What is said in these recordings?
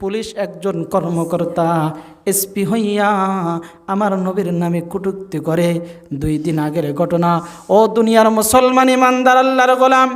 Police একজন কর্মকর্তা SP হইয়া আমার নবীর নামে কটুক্তি করে। দুই দিন আগের ঘটনা। ও দুনিয়ার মুসলমান ইমানদার আল্লাহর গোলাম,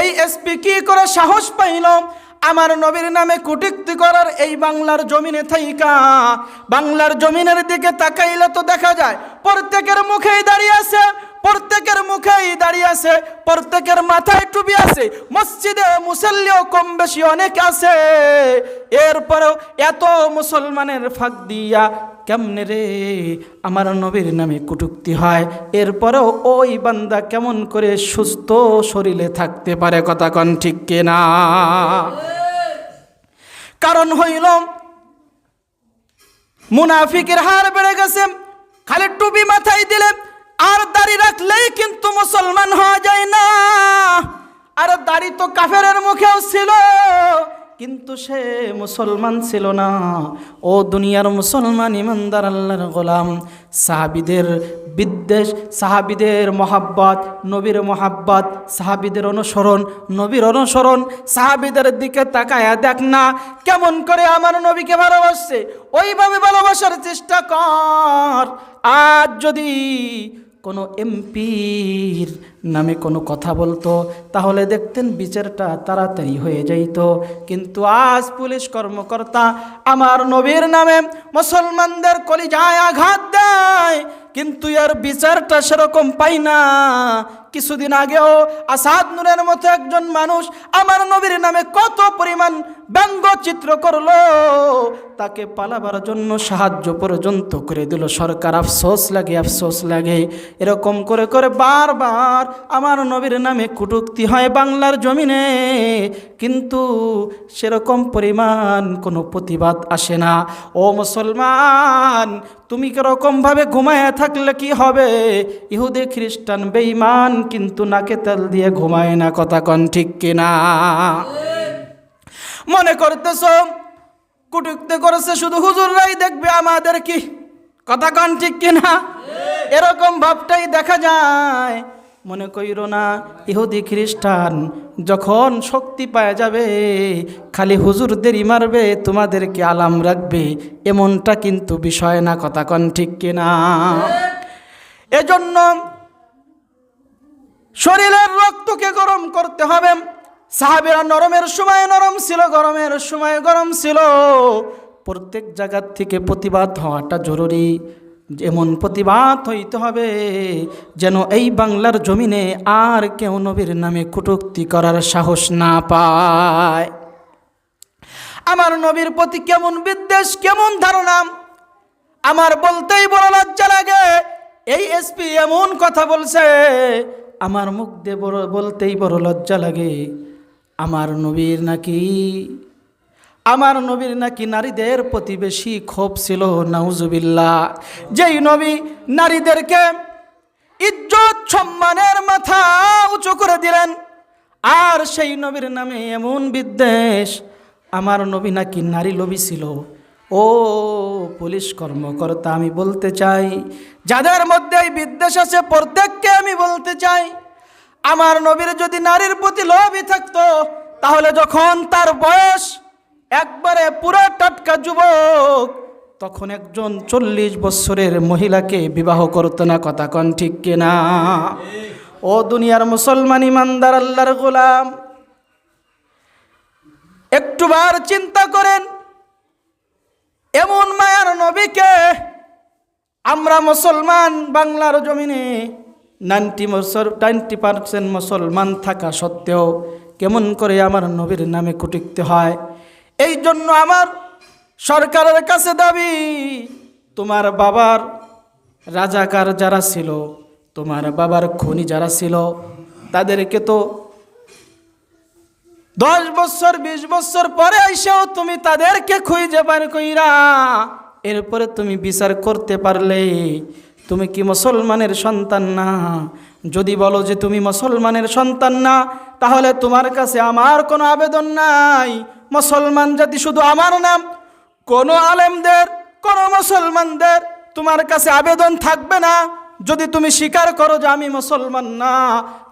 এই এসপি কি করে সাহস পাইল? আমার নবীর নামে কুটিক্তি করার এই বাংলার জমিনে থাইকা। বাংলার জমিনের দিকে তাকাইলে তো দেখা যায়, প্রত্যেকের মুখেই দাঁড়িয়ে আছে। প্রত্যেকের মুখেই দাঁড়িয়ে আছে, প্রত্যেকের মাথায় টুপি আছে, মসজিদে মুসল্লিও কম বেশি অনেক আছে। এরপরেও এত মুসলমানের ফাঁক দিয়া কেমনে রে আমার নবীর নামে কুটুক্তি হয়? এরপরেও ওই বান্দা কেমন করে সুস্থ শরীরে থাকতে পারে কথা কন ঠিক কিনা? কারণ হইল, মুনাফিকের হার বেড়ে গেছে, খালি টুপি মাথায় দিলে আর দাড়ি রাখলেই কিন্তু মুসলমান হওয়া যায় না। আর দাড়ি তো কাফেরের মুখেও ছিল, কিন্তু সে মুসলমান ছিল না। ও দুনিয়ার মুসলমান ইমানদার আল্লাহর গোলাম, সাহাবিদের বিদ্বেষ, সাহাবিদের মহাব্বত, নবীর মহাব্বত, সাহাবিদের অনুসরণ, নবীর অনুসরণ, সাহাবিদের দিকে তাকায়া দেখ না, কেমন করে আমার নবীকে ভালোবাসছে। ওইভাবে ভালোবাসার চেষ্টা কর। আর যদি কোনো এমপির নামে কোনো কথা বলতো, তাহলে দেখতেন বিচারটা তাড়াতাড়ি হয়ে যাইত। কিন্তু আজ পুলিশ কর্মকর্তা আমার নবীর নামে মুসলমানদের কলিজায় আঘাত দেয়, কিন্তু এর বিচারটা সেরকম পাই না। কিছুদিন আগেও আসাদ নূরের মতো একজন মানুষ আমার নবীর নামে কত পরিমাণ ব্যঙ্গচিত্র করল, তাকে পালাবার জন্য সাহায্য পর্যন্ত করে দিল। সরকার আফসোস লাগে আফসোস লাগে। এরকম করে করে বারবার আমার নবীর নামে কুটুক্তি হয় বাংলার জমিনে। কিন্তু সেরকম পরিমাণ কোনো প্রতিবাদ আসে না। ও মুসলমান, তুমি কীরকমভাবে ঘুমায় থাকলে কি হবে? ইহুদি, খ্রিস্টান, বেঈমান কিন্তু নাকে তেল দিয়ে ঘুমায় না, কথা কন ঠিক কিনা? মনে করতেছ, কুটুক্তি করেছে শুধু হুজুররাই দেখবে, আমাদের কি? কথা কন ঠিক কিনা? এরকম ভাবটাই দেখা যায়। মনে কইর না, ইহুদি খ্রিস্টান যখন শক্তি পাওয়া যাবে, খালি হুজুরদেরই মারবে, তোমাদেরকে আলাম রাখবে, এমনটা কিন্তু বিষয় না, কথা কন ঠিক কিনা? এজন্য শরীরের রক্তকে গরম করতে হবে। সাহাবেরা নরমের সময় নরম ছিল, গরমের সময় গরম ছিল। প্রত্যেক জায়গার থেকে প্রতিবাদ হওয়াটা জরুরি। যেমন প্রতিবাদ হইতে হবে, যেন এই বাংলার জমিনে আর কেউ নবীর নামে কটুক্তি করার সাহস না পায়। আমার নবীর প্রতি কেমন বিদ্বেষ, কেমন ধারণা? আমার বলতেই বড় লজ্জা লাগে। এই এসপি এমন কথা বলছে, আমার মুখ দিয়ে বড় বলতেই বড় লজ্জা লাগে। আমার নবীর নাকি আমার নবীর নাকি নারীদের প্রতি বেশি ক্ষোভ ছিল নাউজুবিল্লা যেই নবী নারীদেরকে ইজ্জত, সম্মানের মাথা উঁচু করে দিলেন, আর সেই নবীর নামে এমন বিদ্বেষ, আমার নবী নাকি নারী লোভী ছিল। ও পুলিশ কর্মকর্তা, আমি বলতে চাই, যাদের মধ্যে এই বিদ্বেষ আছে, প্রত্যেককে আমি বলতে চাই, আমার নবীর যদি নারীর প্রতি লোভই থাকতো, তাহলে যখন তার বয়স একবারে পুরো টাটকা যুবক। তখন একজন চল্লিশ বছরের মহিলাকে বিবাহ করতো না, কথা কন ঠিক কিনা? ও দুনিয়ার মুসলমান ইমানদার, আল্লাহর গোলাম। একটুবার চিন্তা করেন, এমন মায়ার নবীকে আমরা মুসলমান বাংলার জমিনে নাইনটি বছর, নাইনটি পার্সেন্ট মুসলমান থাকা সত্ত্বেও কেমন করে আমার নবীর নামে কুটিকতে হয়? এই জন্য আমার সরকারের কাছে দাবি, তোমার বাবার রাজাকার যারা ছিল, তোমার বাবার খনি যারা ছিল, তাদেরকে তো দশ বছর, বিশ বছর পরে এসেও তুমি তাদেরকে খুঁজে বার কইরা এরপরে তুমি বিচার করতে পারলে তুমি কি মুসলমানের সন্তান না? যদি বলো যে তুমি মুসলমানের সন্তান না, তাহলে তোমার কাছে আমার কোনো আবেদন নাই। মুসলমান জাতি শুধু আমার নাম। কোনো আলেমদের, কোনো মুসলমানদের তোমার কাছে আবেদন থাকবে না। যদি তুমি স্বীকার করো যে আমি মুসলমান না,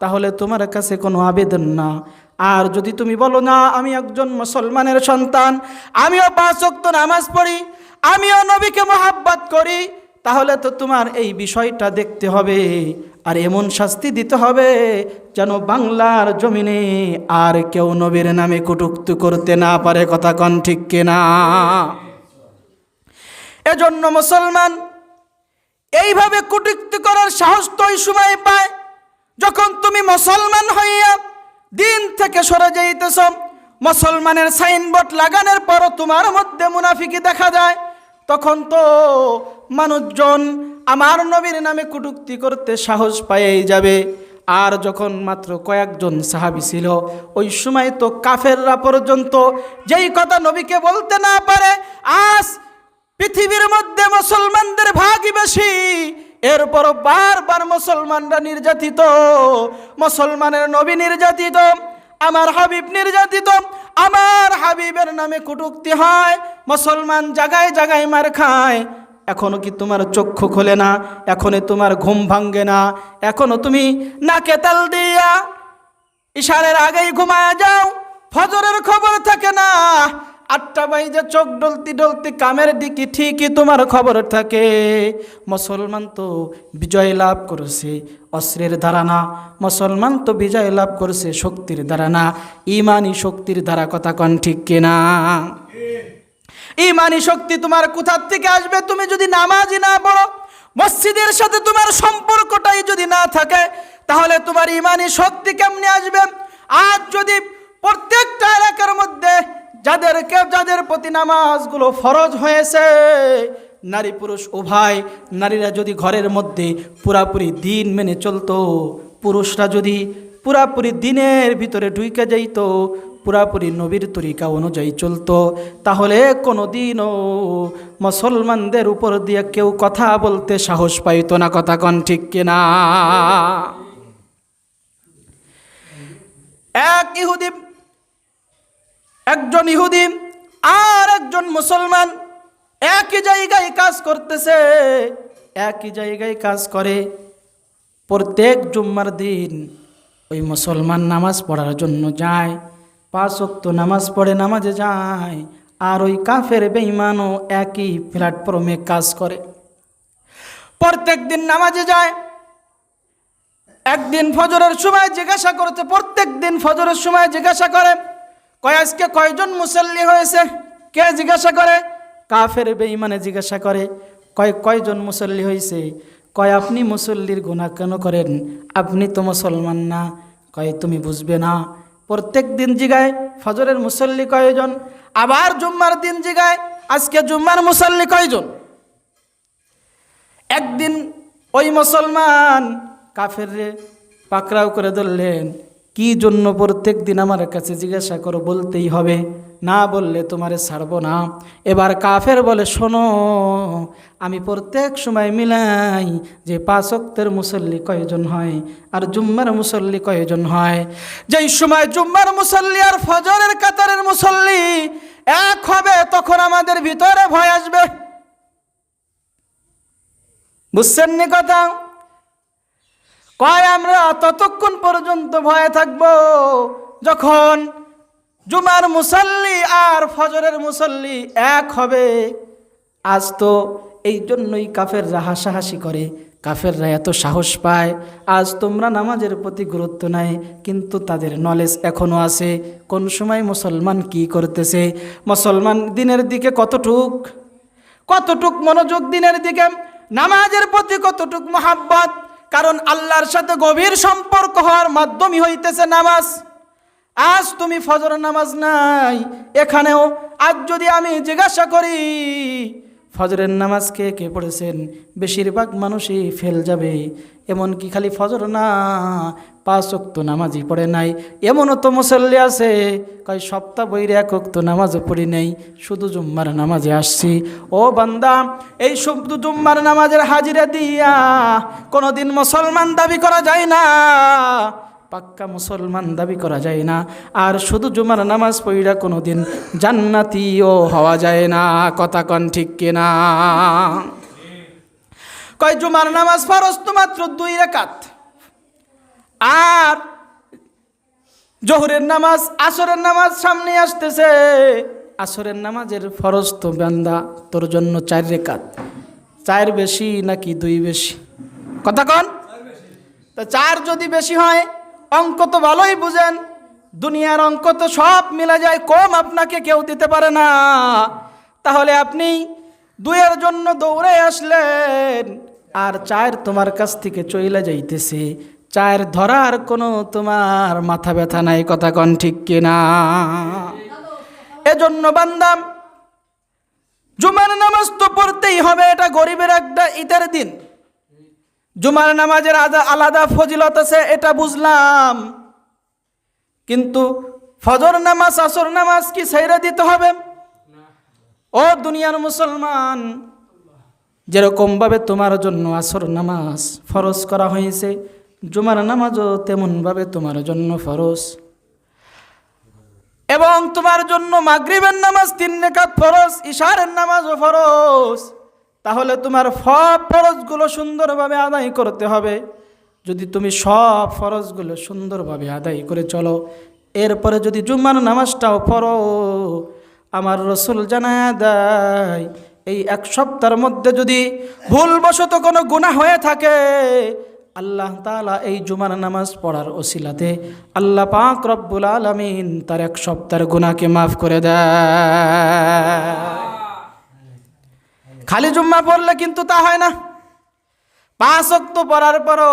তাহলে তোমার কাছে কোনো আবেদন না। আর যদি তুমি বলো, না, আমি একজন মুসলমানের সন্তান, আমিও পাঁচ ওয়াক্ত নামাজ পড়ি, আমিও নবীকে মোহাব্বত করি, তাহলে তো তোমার এই বিষয়টা দেখতে হবে। আর এমন শাস্তি দিতে হবে যেন বাংলার জমিনে আর কেউ নবীর নামে কটুক্তি করতে না পারে কথা কন ঠিক কিনা। এজন্য মুসলমান, এইভাবে কটুক্তি করার সাহস তো ওই সময় পায় যখন তুমি মুসলমান হইয়া দিন থেকে সরে যাইতেছ। মুসলমানের সাইনবোর্ড লাগানোর পরও তোমার মধ্যে মুনাফিকি দেখা যায়। তখন তো মানুষজন আমার নবীর নামে কটুক্তি করতে সাহস পাইয়েই যাবে। আর যখন মাত্র কয়েকজন সাহাবি ছিল, ওই সময় তো কাফেররা পর্যন্ত যেই কথা নবীকে বলতে না পারে, আজ পৃথিবীর মধ্যে মুসলমানদের ভাগই বেশি। এরপর বারবার মুসলমানরা নির্যাতিত, মুসলমানের নবী নির্যাতিত, আমার হাবিব নির্যাতিত, আমার হাবিবের নামে কটুক্তি হয়, মুসলমান জাগায় জাগায় মার খায়। এখনও কি তোমার চক্ষু খোলে না? এখনও তোমার ঘুম ভাঙ্গে না? এখনও তুমি নাকে তেল দিয়া ইশারের আগেই ঘুমায় যাও, ফজরের খবর থাকে না। আটটা বাইজে চোখ ডলতি ডলতি কামের দিকে ঠিকই তোমার খবর থাকে। মুসলমান তো বিজয় লাভ করেছে অস্ত্রের দ্বারা না মুসলমান তো বিজয় লাভ করেছে শক্তির দ্বারা না ইমানই শক্তির দ্বারা কথা কন ঠিক কিনা? ইমানি শক্তি তোমার কোথার থেকে আসবে? তুমি যদি নামাজই না পড়ো, মসজিদের সাথে তোমার সম্পর্কটাই যদি না থাকে, তাহলে তোমার ইমানি শক্তি কেমনে আসবে? আজ যদি প্রত্যেকটা এলাকার মধ্যে যাদেরকে, যাদের প্রতি নামাজগুলো ফরজ হয়েছে, নারী পুরুষ উভয়, নারীরা যদি ঘরের মধ্যে পুরাপুরি দিন মেনে চলতো, পুরুষরা যদি পুরাপুরি দিনের ভিতরে ঢুইকে যাইতো পুরাপুরি নবীর তরিকা অনুযায়ী চলতো। তাহলে কোনো দিনও মুসলমানদের উপর দিয়ে কেউ কথা বলতে সাহস পাইতো না কথা কন ঠিক কিনা এক ইহুদি, একজন ইহুদি আর একজন মুসলমান একই জায়গায় কাজ করতেছে। একই জায়গায় কাজ করে। প্রত্যেক জুম্মার দিন ওই মুসলমান নামাজ পড়ার জন্য যায়। পাঁচ ওয়াক্ত নামাজ পড়ে নামাজে যায় আর ওই কাফের বেঈমানও একই প্ল্যাটফর্মে কাজ করে। প্রত্যেক দিন নামাজে যায়। একদিন ফজরের সময় জিজ্ঞাসা করতে, প্রত্যেক দিন ফজরের সময় জিজ্ঞাসা করে, কয়, আজকে কয়জন মুসল্লি হয়েছে? কে জিজ্ঞাসা করে? কাফের বেঈমানে জিজ্ঞাসা করে, কয়, কয়জন মুসল্লি হয়েছে কয়, আপনি মুসল্লির গুণা কেন করেন? আপনি তো মুসলমান না। কয়, তুমি বুঝবে না। প্রত্যেক দিন জিগায়, ফজরের মুসল্লি কয়জন? আবার জুম্মার দিন জিগায়, আজকে জুম্মার মুসল্লি কয়জন? একদিন ওই মুসলমান কাফের পাকড়াও করে ধরলেন কি জন্য প্রত্যেক দিন আমার কাছে জিজ্ঞাসা করো, বলতেই হবে। না বললে তোমারে ছাড়বো না। এবার কাফের বলে, শোনো, আমি প্রত্যেক সময় মিলাই যে পাঁচ মুসল্লি কয়জন হয় আর জুম্মার মুসল্লি কয়জন হয়। যেই সময় জুম্মার মুসল্লি আর ফজরের কাতারের মুসল্লি এক হবে, তখন আমাদের ভিতরে ভয় আসবে। বুঝছেন নি কথা? কয়, আমরা ততক্ষণ পর্যন্ত ভয়ে থাকব? যখন জুমার মুসল্লি আর ফজরের মুসল্লি এক হবে, আজ তো এই জন্যই কাফেররা হাসাহাসি করে। কাফেররা এত সাহস পায়। আজ তোমরা নামাজের প্রতি গুরুত্ব নেয় কিন্তু তাদের নলেজ এখনও আছে। কোন সময় মুসলমান কি করতেছে? মুসলমান দিনের দিকে কতটুক? কতটুক মনোযোগ দিনের দিকে? নামাজের প্রতি কতটুক মহাব্বত? কারণ আল্লাহর সাথে গভীর সম্পর্ক হওয়ার মাধ্যমই হইতেছে নামাজ। আজ তুমি ফজর নামাজ নাই, এখানেও আজ যদি আমি জিজ্ঞাসা করি ফজরের নামাজ কে কে পড়েছেন? বেশিরভাগ মানুষই ফেল যাবে। এমন কি খালি ফজর না, পাঁচ অক্ত নামাজই পড়ে নাই। এমনও তো মুসল্লি আছে, কয় সপ্তাহ বইরে এক অক্ত নামাজও পড়ি নেই। শুধু জুম্মার নামাজে আসছি। ও বান্দা, এই শুধু জুম্মার নামাজের হাজিরা দিয়া কোনোদিন মুসলমান দাবি করা যায় না। পাক্কা মুসলমান দাবি করা যায় না। আর শুধু জুমার নামাজ পড়িরা কোনো দিন জান্নাতিও হওয়া যায় না কথা কন ঠিক কিনা? কয় জুমার নামাজ ফরজ তো মাত্র দুই রেখাত আর জোহরের নামাজ আসরের নামাজ সামনে আসতেছে। আসরের নামাজের ফরজ তো বান্দা তোর জন্য চার রেখাত চার বেশি নাকি দুই বেশি? কথা কন। তো চার যদি বেশি হয় অঙ্ক তো ভালোই বুঝেন। দুনিয়ার অঙ্ক তো সব মিলা যায়, কম আপনাকে কেউ দিতে পারে না। তাহলে আপনি দুইয়ের জন্য দৌড়ে আসলেন, আর চায়ের তোমার কাছ থেকে চইলা যাইতেছে। চায়ের ধরার কোনো তোমার মাথা ব্যথা নাই, কথা কন ঠিক কিনা? এজন্য বান্দাম, জুমার নামাজ তো পড়তেই হবে, এটা গরিবের একটা ঈদের দিন। জুমার নামাজের আলাদা ফজিলত আছে, এটা বুঝলাম। কিন্তু ফজর নামাজ, আসর নামাজ কি সাইরা দিতে হবে? ও দুনিয়ার মুসলমান, যেরকমভাবে তোমার জন্য আসর নামাজ ফরজ করা হয়েছে, জুমার নামাজও তেমনভাবে তোমার জন্য ফরজ। এবং তোমার জন্য মাগরিবের নামাজ তিন রেখাত ফরজ, ইশারের নামাজও ফরজ। তাহলে তোমার সব ফরজগুলো সুন্দরভাবে আদায় করতে হবে। যদি তুমি সব ফরজগুলো সুন্দরভাবে আদায় করে চলো, এরপরে যদি জুম্মার নামাজটাও পড়ো, আমার রসুল জানায় দেয়, এই এক সপ্তাহের মধ্যে যদি ভুলবশত কোনো গুনাহ হয়ে থাকে, আল্লাহ তালা এই জুমার নামাজ পড়ার ওসিলাতে আল্লাহ পাক রব্বুল আলমিন তার এক সপ্তাহের গুণাকে মাফ করে দেয়। খালি জুম্মা পড়লে কিন্তু তা হয় না। পাঁচ অক্ত পড়ার পরও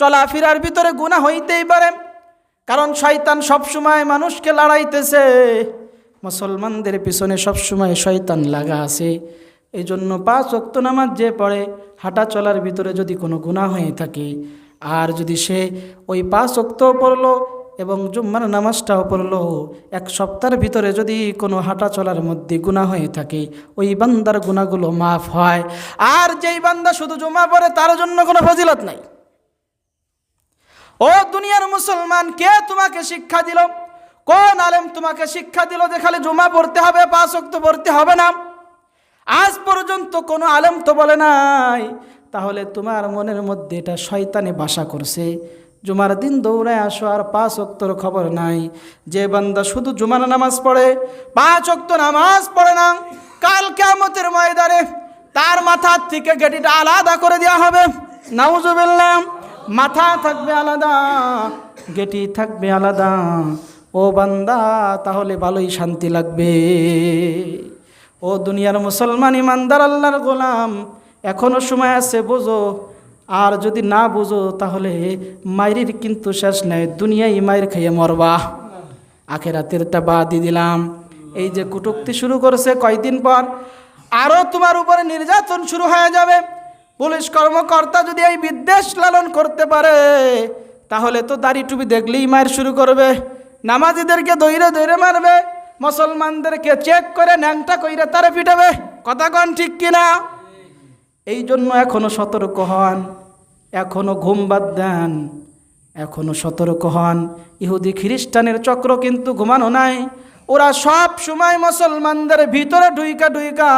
চলাফেরার ভিতরে গুণা হইতেই পারে। কারণ শয়তান সবসময় মানুষকে লড়াইতেছে। মুসলমানদের পিছনে সবসময় শয়তান লাগা আছে। এই জন্য পাঁচ অক্ত নামাজ যে পড়ে, হাঁটা চলার ভিতরে যদি কোনো গুণা হয়ে থাকে, আর যদি সে ওই পাঁচ অক্ত পড়ল এবং জুম্মার নামাজটাও পড়ল এক সপ্তাহের ভিতরে যদি কোনো হাঁটা চলার মধ্যে গুণা হয়ে থাকে, ওই বান্দার গুণাগুলো মাফ হয়। আর যেই বান্দা শুধু জুমা পড়ে, তার জন্য কোনো ফজিলত নাই। ও দুনিয়ার মুসলমান, কে তোমাকে শিক্ষা দিল? কোন আলেম তোমাকে শিক্ষা দিল যে খালি জুমা পড়তে হবে, পাঁচ অক্ত পড়তে হবে না? আজ পর্যন্ত কোনো আলেম তো বলে নাই, তাহলে তোমার মনের মধ্যে এটা শয়তানে বাসা করছে। জুমার দিন দৌড়ায় আসো, আর পাঁচ অক্তর খবর নাই। যে বান্দা শুধু জুমার নামাজ পড়ে, পাঁচ অক্ত নামাজ পড়ে না, কাল কেমতের ময়দানে তার মাথার থেকে গেটিটা আলাদা করে দেওয়া হবে। নাউজুবিল্লাহ, মাথা থাকবে আলাদা, গেটি থাকবে আলাদা। ও বান্দা, তাহলে ভালোই শান্তি লাগবে। ও দুনিয়ার মুসলমান ইমানদার, আল্লাহর গোলাম, এখনও সময় আছে, বোঝো। আর যদি না বুঝো, তাহলে মায়ের কিন্তু শেষ নেই, দুনিয়ায় মায়ের খেয়ে মরবা। আখেরাতেরটা বাদই দিলাম। এই যে কুটুক্তি শুরু করেছে কয়দিন পর আরও তোমার উপরে নির্যাতন শুরু হয়ে যাবে। পুলিশ কর্মকর্তা যদি এই বিদ্বেষ লালন করতে পারে, তাহলে তো দাড়ি টুপি দেখলেই মায়ের শুরু করবে। নামাজিদেরকে দৈরে দৈরে মারবে, মুসলমানদেরকে চেক করে ন্যাংটা কইরে তারে পিটাবে। কথা কন ঠিক কিনা? এই জন্য এখনও সতর্ক হন, এখনও ঘুম বাদ দেন, এখনও সতর্ক হন। ইহুদি খ্রিস্টানের চক্র কিন্তু ঘুমানো নাই। ওরা সব সময় মুসলমানদের ভিতরে ঢুইকা ঢুইকা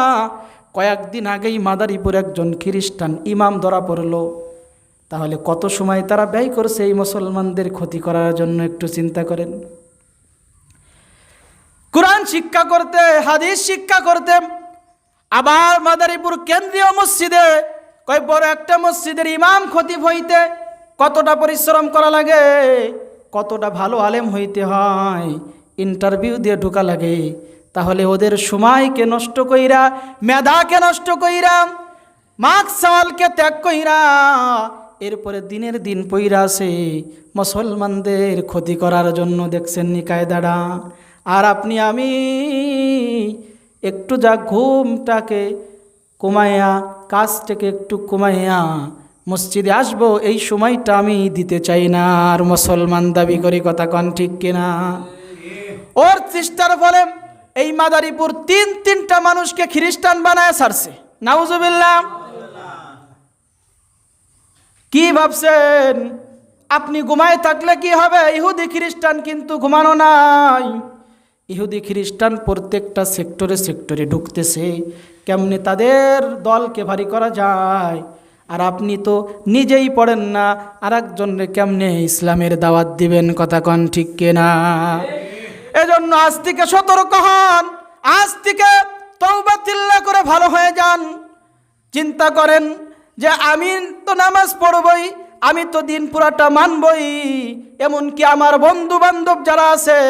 কয়েকদিন আগেই মাদারীপুর একজন খ্রিস্টান ইমাম ধরা পড়ল। তাহলে কত সময় তারা ব্যয় করছে এই মুসলমানদের ক্ষতি করার জন্য একটু চিন্তা করেন। কোরআন শিক্ষা করতে, হাদিস শিক্ষা করতে আবার মাদারীপুর কেন্দ্রীয় মসজিদে কয়, বড় একটা মসজিদের ইমাম খতিব হইতে কতটা পরিশ্রম করা লাগে? কতটা ভালো আলেম হইতে হয়? ইন্টারভিউ দিয়ে ঢোকা লাগে। তাহলে ওদের সময়কে নষ্ট কইরা, মেধাকে নষ্ট কইরা মাক সওয়ালকে ত্যাগ কইরা, এরপরে দিনের দিন পইরা আছে মুসলমানদের ক্ষতি করার জন্য দেখছেন নিকায় দাঁড়া আর আপনি আমি একটু যা ঘুমটাকে কমাইয়া, কাজটাকে একটু কমাইয়া মসজিদে আসব, এই সময়টা আমি দিতে চাই না। আর মুসলমান দাবি করি, কথা কন ঠিক কিনা? ওর চেষ্টার ফলে এই মাদারীপুর তিন তিনটা মানুষকে খ্রিস্টান বানায় ছাড়ছে। নাউজুবিল্লাহ। কি ভাবছেন? আপনি ঘুমায় থাকলে কি হবে? ইহুদি খ্রিস্টান কিন্তু ঘুমানো নাই। ইহুদি খ্রিস্টান প্রত্যেকটা সেক্টরে সেক্টরে ঢুকতেছে। কেমনে তাদের দলকে ভারী করা যায়? আর আপনি তো নিজেই পড়েন না আর একজনকে কেমনে ইসলামের দাওয়াত দিবেন কথা কন ঠিক কেনা? এজন্য আজ থেকে সতর্ক হন, আজ থেকে তৌবা তিল্লা করে ভালো হয়ে যান। চিন্তা করেন যে আমি তো নামাজ পড়বই, আমি তো দিন পুরাটা মানবই, এমনকি আমার বন্ধু বান্ধব যারা আছে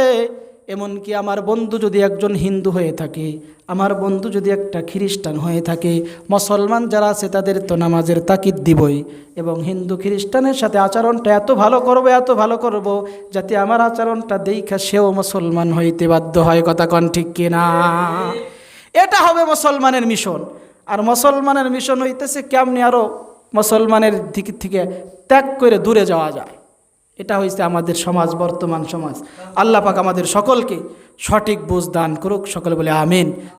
এমনকি আমার বন্ধু যদি একজন হিন্দু হয়ে থাকে, আমার বন্ধু যদি একটা খ্রিস্টান হয়ে থাকে, মুসলমান যারা আছে তাদের তো নামাজের তাকিদ দিবই এবং হিন্দু খ্রিস্টানের সাথে আচরণটা এত ভালো করব, এত ভালো করব যাতে আমার আচরণটা দেখা সেও মুসলমান হইতে বাধ্য হয়। কথা কন ঠিক কিনা এটা হবে মুসলমানের মিশন। আর মুসলমানের মিশন হইতেছে কেমনি আরও মুসলমানের দিক থেকে ত্যাগ করে দূরে যাওয়া যায়। এটা হয়েছে আমাদের সমাজ, বর্তমান সমাজ। আল্লাহ পাক আমাদের সকলকে সঠিক বোঝ দান করুক, সকলে বলে আমিন।